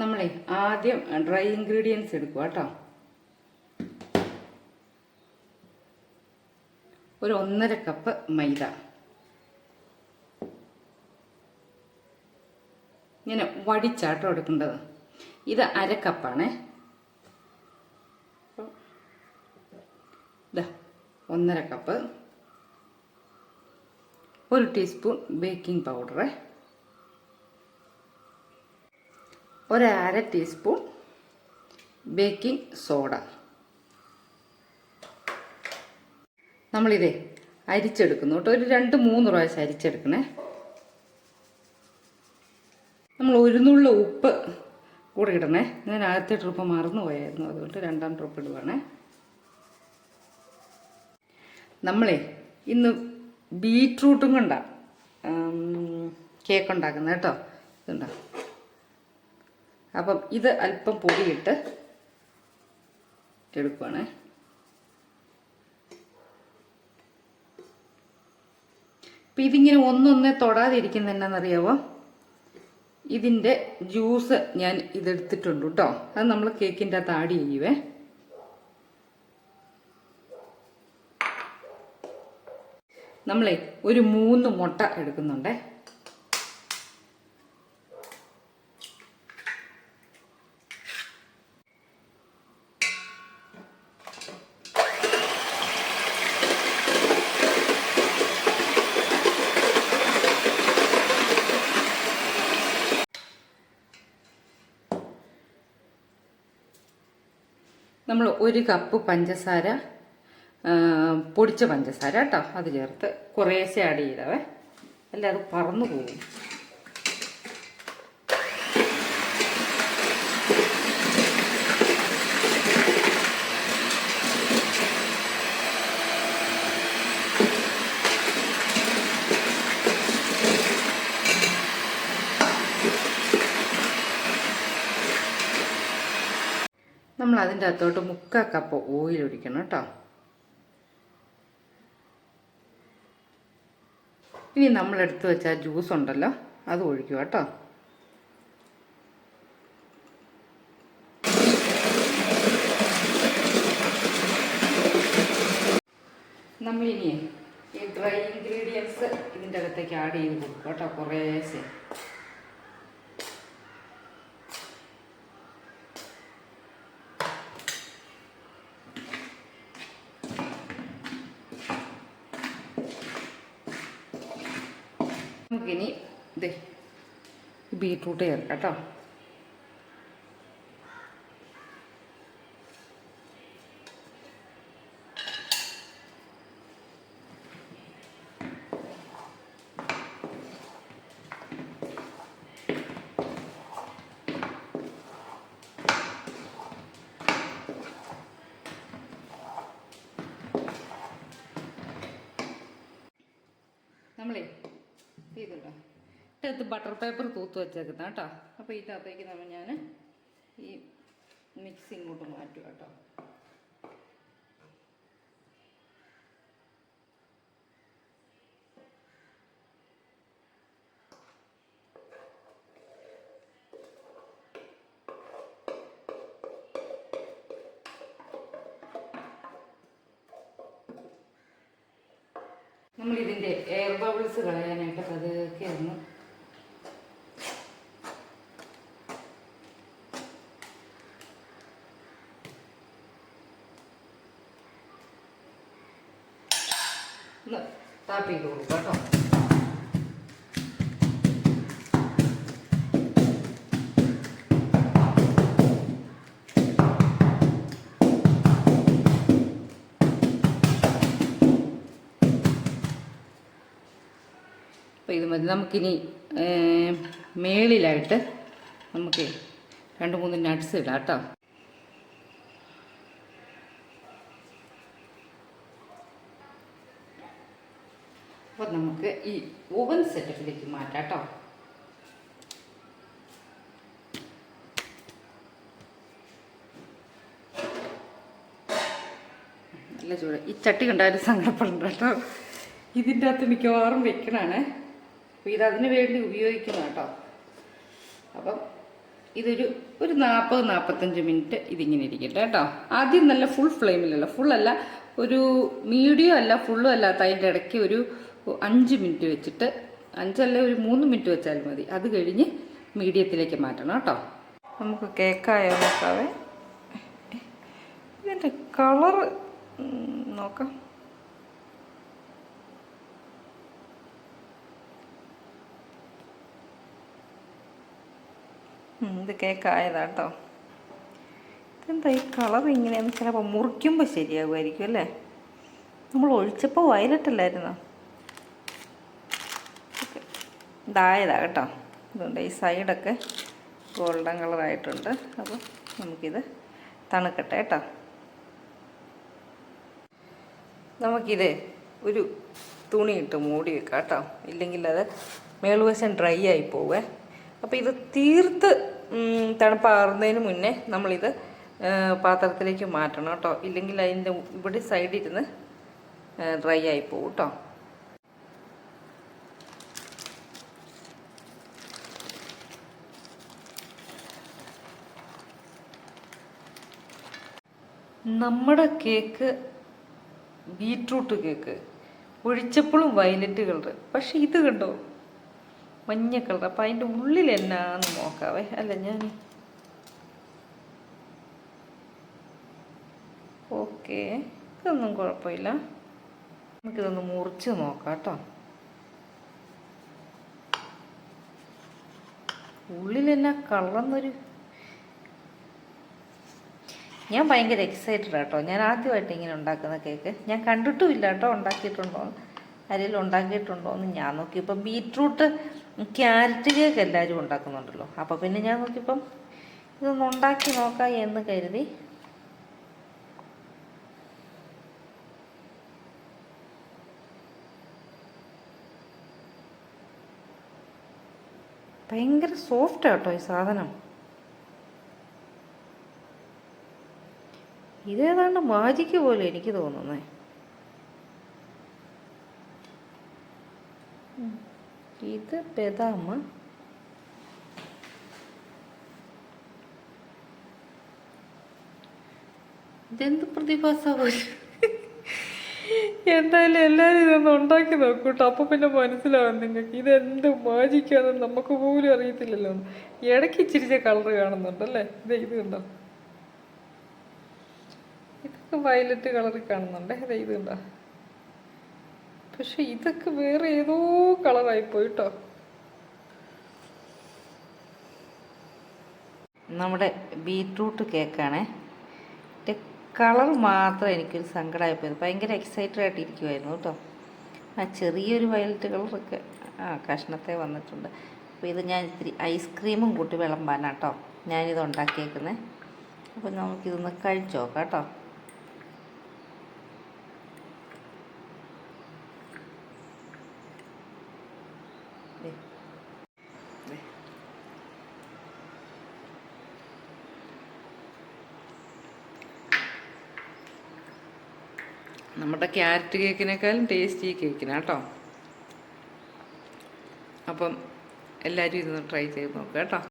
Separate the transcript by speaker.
Speaker 1: നമ്മളെ ആദ്യം dry ingredients എടുക്കുക കേട്ടോ. ഒരു ഒന്നര കപ്പ് മൈദ. ഇങ്ങനെ വടിച്ചാട്ടോ എടുക്കേണ്ടത്. ഇത് അര കപ്പാണേ ഇതാ ഒന്നര കപ്പ് ഒരു ടീസ്പൂൺ ബേക്കിംഗ് പൗഡർ ഒരു അര ടീസ്പൂൺ ബേക്കിംഗ് സോഡ നമ്മളിതേ അരിച്ചെടുക്കുന്നു കേട്ടോ. ഒരു രണ്ട് മൂന്ന് പ്രാവശ്യം അരിച്ചെടുക്കണേ. നമ്മൾ ഒരു ഉപ്പ് കൂടെ ഇടണേ. ഞാൻ ആദ്യത്തെ ട്രിപ്പ് മറന്നു പോയായിരുന്നു. അതുകൊണ്ട് രണ്ടാം ട്രിപ്പ് ഇടുവാണേ. നമ്മളെ ഇന്ന് ബീറ്റ്റൂട്ടും കൊണ്ടാണ് കേക്ക് ഉണ്ടാക്കുന്നത് കേട്ടോ. ഇതുണ്ടോ? അപ്പം ഇത് അല്പം പൊടിയിട്ട് എടുക്കുകയാണ് അപ്പം ഇതിങ്ങനെ ഒന്നൊന്നേ തൊടാതിരിക്കുന്ന എന്നാണെന്നറിയാവോ ഇതിന്റെ ജ്യൂസ് ഞാൻ ഇതെടുത്തിട്ടുണ്ട് കേട്ടോ. അത് നമ്മൾ കേക്കിന്റെ അകത്ത് ആഡ് ചെയ്യുവേ. നമ്മളെ ഒരു മൂന്ന് മുട്ട എടുക്കുന്നുണ്ടേ. നമ്മൾ ഒരു കപ്പ് പഞ്ചസാര പൊടിച്ച പഞ്ചസാര കേട്ടോ അത് ചേർത്ത് കുറേശ്ശെ ആഡ് ചെയ്തവേ. അല്ല അത് പറന്നു പോകും. നമ്മൾ അതിന്റെ അകത്തോട്ട് മുക്കാൽ കപ്പ് ഓയിൽ ഒഴിക്കണം കേട്ടോ. ഇനി നമ്മൾ എടുത്തു വെച്ച ജ്യൂസ് ഉണ്ടല്ലോ അത് ഒഴിക്കുക കേട്ടോ. നമ്മളിനി ഈ ഡ്രൈ ഇൻഗ്രീഡിയൻസ് ഇതിന്റെ അകത്തേക്ക് ആഡ് ചെയ്ത് കൊടുക്കുക കേട്ടോ കുറേശ്ശെ. നമുക്കിനി ഇത് ബീട്രൂട്ട് ചേർക്കാം കേട്ടോ നമ്മളേ ചെയ്തിട്ടോ ഇതിനകത്ത് ബട്ടർ പേപ്പർ തൂത്ത് വെച്ചേക്കുന്ന കേട്ടോ. അപ്പോൾ ഇതിനകത്തേക്ക് നമ്മൾ ഞാൻ ഈ മിക്സ് ഇങ്ങോട്ട് മാറ്റുക കേട്ടോ. നമ്മളിതിന്റെ എയർ ബബിൾസ് കളയാനായിട്ട് പതുക്കെ ഒന്ന് ഒന്ന് ടാപ്പ് ചെയ്ത് കൊടുക്കാം കേട്ടോ. അപ്പോൾ ഇത് മതി. നമുക്കിനി മേളിലായിട്ട് നമുക്ക് രണ്ട് മൂന്ന് നട്ട്സ് ഇടാം കേട്ടോ. അപ്പോൾ നമുക്ക് ഈ ഓവൻ സെറ്റപ്പിലേക്ക് മാറ്റാം കേട്ടോ നല്ല ചൂട്. ഈ ചട്ടി കണ്ടാലും സങ്കടപ്പെടണ്ട കേട്ടോ. ഇതിന്റെ അകത്ത് മിക്കവാറും വെക്കണാണ്. അപ്പോൾ ഇത് അതിന് വേണ്ടി ഉപയോഗിക്കുന്ന കേട്ടോ അപ്പം ഇതൊരു ഒരു നാൽപ്പത് നാൽപ്പത്തഞ്ച് മിനിറ്റ് ഇതിങ്ങനെ ഇരിക്കട്ടെ കേട്ടോ. ആദ്യം നല്ല ഫുൾ ഫ്ലെയിമിലല്ല ഫുള്ളല്ല ഒരു മീഡിയം അല്ല ഫുള്ളും അല്ലാത്ത അതിന്റെ ഇടയ്ക്ക് ഒരു അഞ്ച് മിനിറ്റ് വെച്ചിട്ട് അഞ്ചല്ല ഒരു മൂന്ന് മിനിറ്റ് വെച്ചാൽ മതി. അത് കഴിഞ്ഞ് മീഡിയത്തിലേക്ക് മാറ്റണം കേട്ടോ. നമുക്ക് കേക്കായോ നോക്കാവേ? ഇതിന്റെ കളർ നോക്കാം. ഇത് കേക്കായതാട്ടോ ഇതെന്താ ഈ കളർ ഇങ്ങനെയെന്ന് ചിലപ്പോൾ മുറിക്കുമ്പോൾ ശരിയാകുമായിരിക്കും അല്ലേ? നമ്മൾ ഒഴിച്ചപ്പോൾ വയലറ്റ് അല്ലായിരുന്നോ? ഇതായതാ കേട്ടോ. അതുകൊണ്ട് ഈ സൈഡൊക്കെ ഗോൾഡൻ കളറായിട്ടുണ്ട്. അപ്പോൾ നമുക്കിത് തണുക്കട്ടെ കേട്ടോ. നമുക്കിത് ഒരു തുണി ഇട്ട് മൂടി വെക്കാം കേട്ടോ. ഇല്ലെങ്കിൽ അത് മേളുവശം ഡ്രൈ ആയി പോവേ. അപ്പോൾ ഇത് തീർത്ത് തണുപ്പാറുന്നതിന് മുന്നേ നമ്മളിത് പാത്രത്തിലേക്ക് മാറ്റണം കേട്ടോ. ഇല്ലെങ്കിൽ അതിന്റെ ഇവിടെ സൈഡിരുന്ന് ഡ്രൈ ആയി പോകും കേട്ടോ. നമ്മുടെ കേക്ക് ബീട്രൂട്ട് കേക്ക് ഒഴിച്ചപ്പോഴും വയലറ്റ് കളർ പക്ഷെ ഇത് കണ്ടോ? മഞ്ഞ കളർ. അപ്പം അതിന്റെ ഉള്ളിൽ എന്നാന്ന് നോക്കാവേ. അല്ല ഞാൻ ഓക്കെ. ഇതൊന്നും കുഴപ്പമില്ല. നമുക്കിതൊന്ന് മുറിച്ച് നോക്കാം കേട്ടോ. ഉള്ളിൽ എന്നാ കളർന്നൊരു ഞാൻ ഭയങ്കര എക്സൈറ്റഡ് ആട്ടോ ഞാൻ ആദ്യമായിട്ട് ഇങ്ങനെ ഉണ്ടാക്കുന്ന കേക്ക് ഞാൻ കണ്ടിട്ടും ഇല്ല കേട്ടോ ഉണ്ടാക്കിയിട്ടുണ്ടോ? ആരെങ്കിലും ഉണ്ടാക്കിയിട്ടുണ്ടോ എന്ന് ഞാൻ നോക്കിയപ്പോൾ ബീറ്റ്റൂട്ട് ക്യാരറ്റ് കേക്ക് എല്ലാവരും ഉണ്ടാക്കുന്നുണ്ടല്ലോ. അപ്പോൾ പിന്നെ ഞാൻ നോക്കിയപ്പം ഇതൊന്ന് ഉണ്ടാക്കി നോക്കാം എന്ന് കരുതി. ഭയങ്കര സോഫ്റ്റ് ആട്ടോ ഈ സാധനം. ഇതേതാണ്ട് മാജിക്ക് പോലെ എനിക്ക് തോന്നുന്നേ. ഇത് ബദാം ഇതെന്ത് പ്രതിഭാസമാണ് എന്തായാലും എല്ലാവരും ഇതൊന്ന് ഉണ്ടാക്കി നോക്കൂട്ടോ. അപ്പൊ പിന്നെ മനസ്സിലാവും നിങ്ങൾക്ക് ഇതെന്ത് മാജിക്കാണെന്ന് നമുക്ക് പോലും അറിയത്തില്ലല്ലോ ഇടയ്ക്ക് ഇച്ചിരിച്ച കളർ കാണുന്നുണ്ടല്ലേ ഇത് ഇത് കണ്ടോ? വയലറ്റ് കളറിൽ കാണുന്നുണ്ട്. അതെ ഇത് കണ്ടോ? പക്ഷെ ഇതൊക്കെ വേറെ ഏതോ കളറായി പോയിട്ടോ. നമ്മുടെ ബീട്രൂട്ട് കേക്കാണേ. കളർ മാത്രം എനിക്കൊരു സങ്കടമായി പോയത് ഭയങ്കര എക്സൈറ്റഡ് ആയിട്ട് ഇരിക്കുമായിരുന്നു കേട്ടോ. ആ ചെറിയൊരു വയലറ്റ് കളറൊക്കെ ആ കഷ്ണത്തെ വന്നിട്ടുണ്ട്. അപ്പോൾ ഇത് ഞാൻ ഇത്തിരി ഐസ്ക്രീമും കൂട്ടി വിളമ്പാനാട്ടോ. ഞാനിത് ഉണ്ടാക്കിയേക്കുന്നത് അപ്പോൾ നമുക്കിതൊന്ന് കഴിച്ചു നോക്കാം കേട്ടോ. നമ്മുടെ ക്യാരറ്റ് കേക്കിനേക്കാളും ടേസ്റ്റി കേക്കിനാണ് കേട്ടോ. അപ്പം എല്ലാവരും ഇതൊന്ന് ട്രൈ ചെയ്ത് നോക്കുക കേട്ടോ.